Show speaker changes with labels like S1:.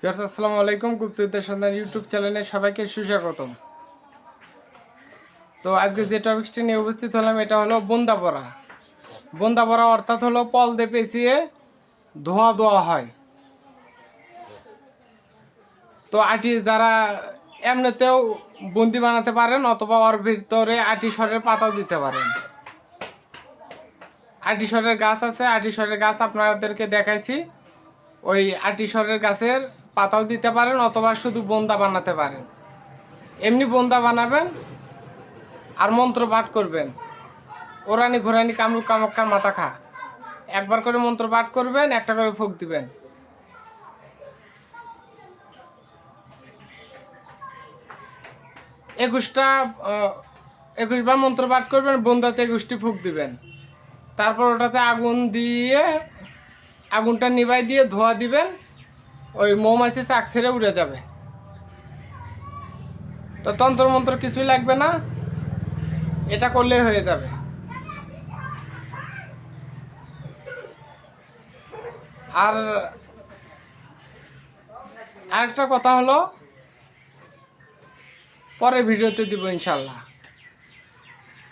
S1: Viewers, আসসালামু আলাইকুম। গুপ্তবিদ্যা সন্ধান ইউটিউব চ্যানেলে সবাইকে সুস্বাগতম। তো আজকে যে টপিকসটি নিয়ে উপস্থিত হলাম, এটা হলো বন্দা পড়া বন্দা পড়া অর্থাৎ হলো পল দিয়ে পেঁচিয়ে ধোয়া দেওয়া হয়। তো আটি যারা এমনিতেও বন্দি বানাতে পারেন অথবা ওর ভিতরে আটি সরের পাতা দিতে পারেন। আটিসরের গাছ আছে আটিসরের গাছ আপনাদেরকে দেখাইছি। ওই আটিসরের গাছের পাতাও দিতে পারেন অথবা শুধু বন্দা বানাতে পারেন। এমনি বন্দা বানাবেন আর মন্ত্র পাঠ করবেন। ওরানি ঘোরানি কামরুক কামক্কার মাথা খা। একবার করে মন্ত্র পাঠ করবেন, একটা করে ফুক দিবেন। একুশটা একুশবার মন্ত্র পাঠ করবেন, বন্দাতে একুশটি ফুক দিবেন। তারপর ওটাতে আগুন দিয়ে, আগুনটা নিভাই দিয়ে ধোয়া দিবেন। ওই মৌমাছি চাক ছেড়ে উড়ে যাবে। তো তন্ত্র মন্ত্র কিছুই লাগবে না, এটা করলেই হয়ে যাবে। আর আরেকটা কথা হলো পরে ভিডিওতে দিব ইনশাল্লাহ।